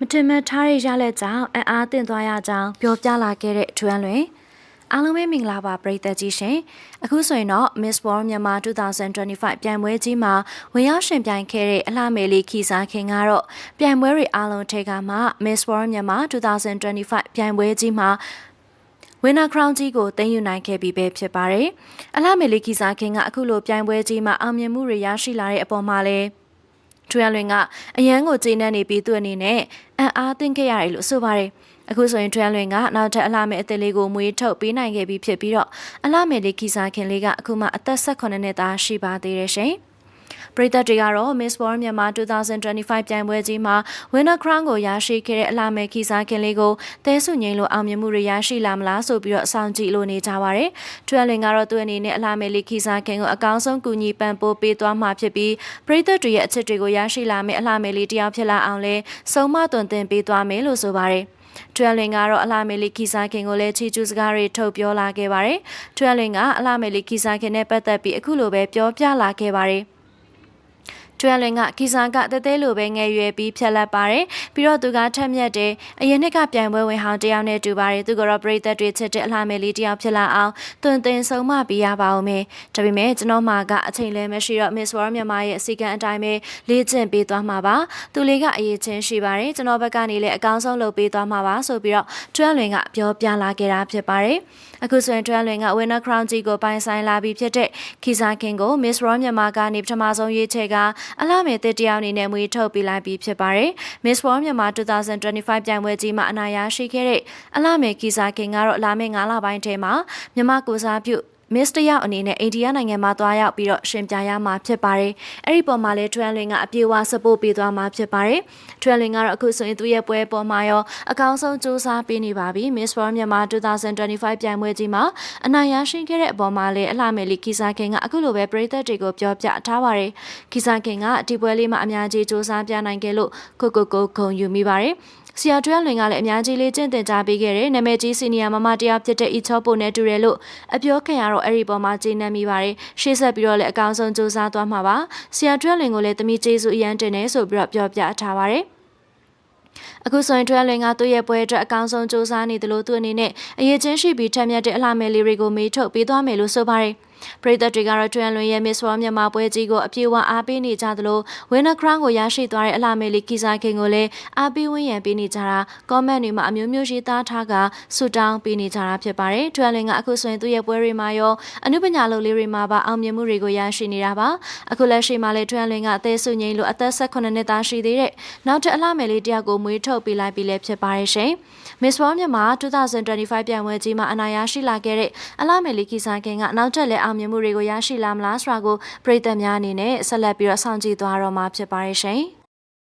မတင်မထားတဲ့ရလက်ကြောင့်အံ့အားသင့်သွားရကြောင်းပြောပြလာခဲ့တဲ့ထွန်းလွင်အားလုံးပဲမင်္ဂလာပါပရိသတ်ကြီးရှင်အခုဆိုရင်တော့ Miss World မြန်မာ2025ပြိုင်ပွဲကြီးမှာဝင်ရောက်ရှင်ပြိုင်ခဲ့တဲ့အလှမယ်လေးခီစားခင်ကတော့ပြိုင်ပွဲတွေအားလုံးထဲကမှ Miss World မြန်မာ2025ပြိုင်ပွဲကြီးမှာဝင်းနာခရောင်းကြီးကိုတင်ယူနိုင်ခဲ့ပြီပဲဖြစ်ပါတယ်။အလှမယ်လေးခီစားခင်ကအခုလိုပြိုင်ပွဲကြီးမှာအောင်မြင်မှုတွေရရှိလာတဲ့အပေါ်မှာလည်း ထွေလွင်ကအရန်ကိုကျေနပ်နေပြီးသူ့အနေနဲ့အံ့အားသင့်ခဲ့ရတယ်လို့ဆိုပါတယ်။အခုဆိုရင်ထွေလွင်ကနောက်ထပ်အလားမဲ့အသေးလေးကိုမွေးထုတ်ပေးနိုင်ခဲ့ပြီးဖြစ်ပြီးတော့အလားမဲ့လေးခီစာခင်လေးကအခုမှအသက်18နှစ်သားရှိပါသေးတယ်ရှင်။ ပရိသတ်တွေကတော့ Miss World မြန်မာ2025ပြိုင်ပွဲကြီးမှာ Winner Crown ကိုရရှိခဲ့တဲ့အလားမဲ့ခီစားခင်လေးကိုတဲဆုငိမ့်လို့အောင်မြင်မှုတွေရရှိလာမလားဆိုပြီးတော့စောင့်ကြည့်လို့နေကြပါရယ်။ထွဲလင်ကတော့သူ့အနေနဲ့အလားမဲ့လေးခီစားခင်ကိုအကောင်းဆုံးကူညီပံ့ပိုးပေးသွားမှာဖြစ်ပြီးပရိသတ်တွေရဲ့အချစ်တွေကိုရရှိလာမယ့်အလားမဲ့လေးတယောက်ဖြစ်လာအောင်လဲစုံမသွန်သင်ပေးသွားမယ်လို့ဆိုပါရယ်။ထွဲလင်ကတော့အလာမေလီခီစားခင်ကိုလည်းချီကျူးစကားတွေထုတ်ပြောလာခဲ့ပါတယ်။ထွဲလင်ကအလာမေလီခီစားခင်နဲ့ပတ်သက်ပြီးအခုလိုပဲပြောပြလာခဲ့ပါတယ်။ ကျွမ်းလွင်ကခီစာကတသေးလိုပဲငယ်ရွယ်ပြီးဖြက်လက်ပါတယ်ပြီးတော့သူကထက်မြက်တယ်အရင်နှစ်ကပြိုင်ပွဲဝင်ဟောင်းတယောက်နဲ့တူပါတယ်သူကတော့ပရိသတ်တွေချစ်တဲ့အလှမယ်လေးတယောက်ဖြစ်လာအောင်တွင်တင်ဆုံးမပေးရပါဦးမယ်ဒါပေမဲ့ကျွန်တော်မှာကအချိန်လည်းမရှိတော့ Miss World မြန်မာရဲ့အစီအကံအတိုင်းပဲလေ့ကျင့်ပေးသွားမှာပါသူလေးကအရေးချင်းရှိပါတယ်ကျွန်တော်ဘက်ကနေလည်းအကောင်းဆုံးလုပ်ပေးသွားမှာပါဆိုပြီးတော့ကျွမ်းလွင်ကပြောပြလာခဲ့တာဖြစ်ပါတယ်အခုဆိုရင်ကျွမ်းလွင်က Winner Crown ကြီးကိုပိုင်ဆိုင်လာပြီးဖြစ်တဲ့ခီစာခင်ကို Miss World မြန်မာကနေပထမဆုံးရွေးချယ်ကအလားမယ်တစ်တယောက်အနေနဲ့မွေးထုတ်ပေးလိုက်ပြီးဖြစ်ပါတယ်။ Miss World မြန်မာ2025ပြိုင်ပွဲကြီးမှာအနာရရှိခဲ့တဲ့အလားမယ်ကီစာခင်ကတော့လာမယ့်9လပိုင်းထဲမှာမြန်မာကိုစားပြု မစ္စတယောက်အနေနဲ့အိန္ဒိယနိုင်ငံမှာသွားရောက်ပြီးတော့ရှင်ပြရမှာဖြစ်ပါတယ်။အဲ့ဒီပေါ်မှာလဲထွန်းလင်ကအပြေဝဆပို့ပေးသွားမှာဖြစ်ပါတယ်။ထွန်းလင်ကတော့အခုဆိုရင်သူ့ရဲ့ပွဲပေါ်မှာရောအကောင်းဆုံးစူးစမ်းပေးနေပါပြီ။ Miss World မြန်မာ2025ပြိုင်ပွဲကြီးမှာအနိုင်ရရှိခဲ့တဲ့အပေါ်မှာလဲအလှမယ်လီခီစာခင်ကအခုလိုပဲပြည်သက်တွေကိုပြောပြထားပါတယ်။ခီစာခင်ကဒီပွဲလေးမှာအများကြီးစူးစမ်းပြနိုင်ခဲ့လို့ကိုကိုကိုဂုံယူမိပါတယ်။ ဆရာတွဲလွင်ကလည်းအများကြီးလေးကျင့်သင်ကြားပေးခဲ့တယ်နာမည်ကြီးစီနီယာမမတရားဖြစ်တဲ့အီချောပိုနဲ့တူတယ်လို့အပြောခံရတော့အဲ့ဒီပေါ်မှာကျေနပ်မိပါတယ်ရှေ့ဆက်ပြီးတော့လည်းအကောင်းဆုံးစူးစမ်းသွားမှာပါဆရာတွဲလွင်ကိုလည်းတမီကျေးဇူးအရန်တင်နေဆိုပြီးတော့ပြောပြထားပါတယ်အခုဆိုရင်တွဲလွင်ကသူ့ရဲ့ပွဲအတွက်အကောင်းဆုံးစူးစမ်းနေတယ်လို့သူအနေနဲ့အရေးချင်းရှိပြီးထက်မြက်တဲ့အလှမယ်လေးတွေကိုမေးထုတ်ပေးသွားမယ်လို့ဆိုပါတယ်။ ပရိသတ်တွေကတော့တွန်လွင်ရဲ့ Miss World မြန်မာပွဲကြီးကိုအပြေအဝအားပေးနေကြသလို Winner Crown ကိုရရှိသွားတဲ့အလှမယ်လေးကီစာခင်ကိုလည်းအားပေးဝန်းရံပေးနေကြတာ comment တွေမှာအမျိုးမျိုးရေးသားထားကဆူတောင်းပေးနေကြတာဖြစ်ပါတယ်။တွန်လွင်ကအခုဆိုရင်သူ့ရဲ့ပွဲတွေမှာရောအနုပညာလုပ်လေးတွေမှာပါအောင်မြင်မှုတွေကိုရရှိနေတာပါ။အခုလက်ရှိမှာလည်းတွန်လွင်ကအသေးဆုငိမ့်လို့အသက်18နှစ်သားရှိသေးတဲ့နောက်ထပ်အလှမယ်လေးတယောက်ကိုမွေးထုတ်ပေးလိုက်ပြီးလည်းဖြစ်ပါတယ်ရှင်။ Miss World မြန်မာ2025ပြိုင်ပွဲကြီးမှာအနိုင်ရရှိလာခဲ့တဲ့အလှမယ်လေးကီစာခင်ကနောက်ထပ်လည်းအောင်မြင်မှုတွေကိုရရှိလာမလားဆိုတာကိုပြည်သက်များအနေနဲ့ဆက်လက်ပြီးတော့စောင့်ကြည့်သွားတော့မှာဖြစ်ပါရဲ့ရှင်။